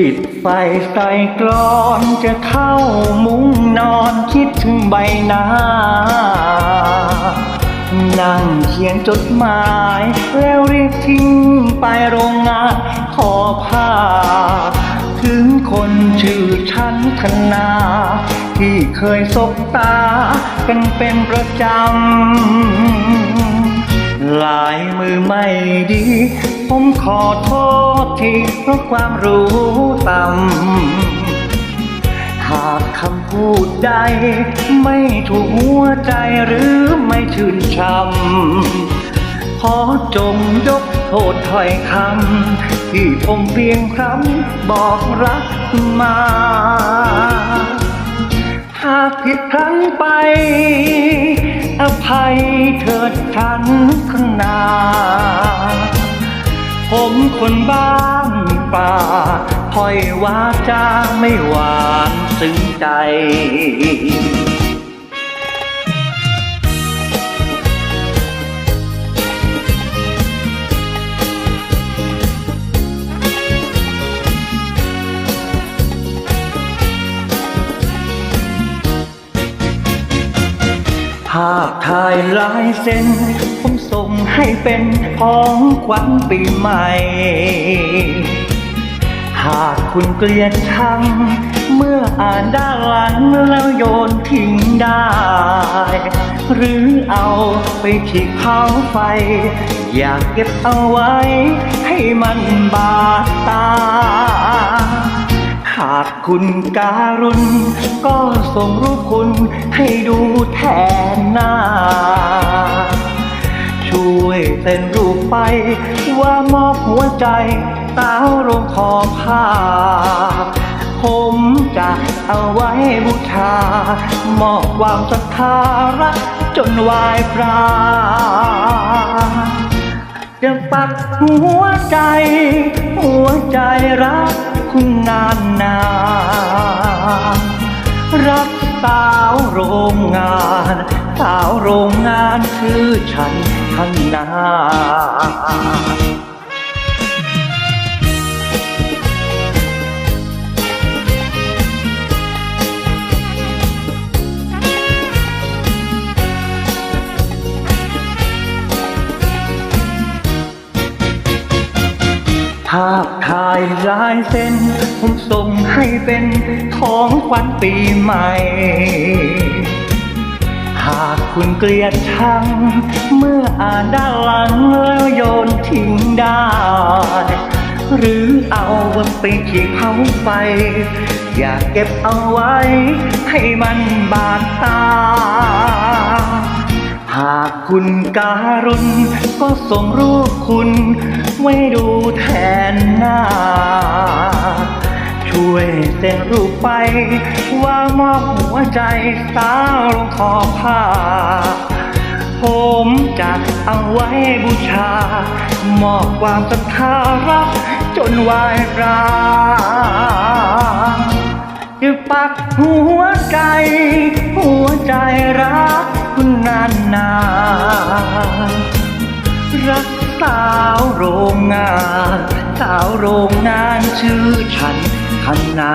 ปิดไฟใส่กลอนจะเข้ามุ้งนอนคิดถึงใบหน้า นั่งเขียนจดหมายแล้วรีบทิ้งไปโรงงานทอผ้า ถึงคนชื่อชันธนา ที่เคยสบตากันเป็นประจำลายมือไม่ดี ผมขอโทษ ทีเพราะความรู้ต่ำหากคำพูดใด ไม่ถูกหัวใจหรือไม่ชื่นชำขอจงยกโทษถ้อยคำที่ผมเพียงครั้งบอกรักมา หากผิดพลั้งไป อภัยเถิดฉันข้างหน้า ผมคนบ้านป่าถอยวาจาไม่หวานซึ้งใจาพถ่ายลายเส้น ผมส่งให้เป็นของขวัญปีใหม่ หากคุณเกลียดชัง เมื่ออ่านด้านหลังแล้วโยนทิ้งได้ หรือเอาไปขีดเผาไฟ อยากเก็บเอาไว้ ให้มันบาดตา หากคุณการุณ ก็ส่งรูปคุณให้ดูแทนหน้า ช่วยเซ็นรูปไป ว่ามอบหัวใจสาวโรงคอผ้า ผมจะเอาไว้บูชามอบความศรัทธารักจนวายปราจะปักหัวใจ หัวใจรัก นานนานรักสาวโรงงาน สาวโรงงานคือฉันข้างนานาพถ่ายลายเส้น ผมส่งให้เป็นของขวัญปีใหม่ หากคุณเกลียดชัง เมื่ออ่านด้านหลังแล้วโยนทิ้งได้ หรือเอาไปขีดเผาไฟ อยากเก็บเอาไว้ ให้มันบาดตาหากคุณการุณก็ส่งรูปคุณไว้ดู วยเซ็นรูปไป ว่ามอบหัวใจสาวลงขอผ้า ผมจะเอาไว้บูชา มอบความศรัทธารักจนวายราณจะปักหัวใจ หัวใจรักคุณนานนานรัก สาวโรงงาน สาวโรงงานชื่อฉันคันนา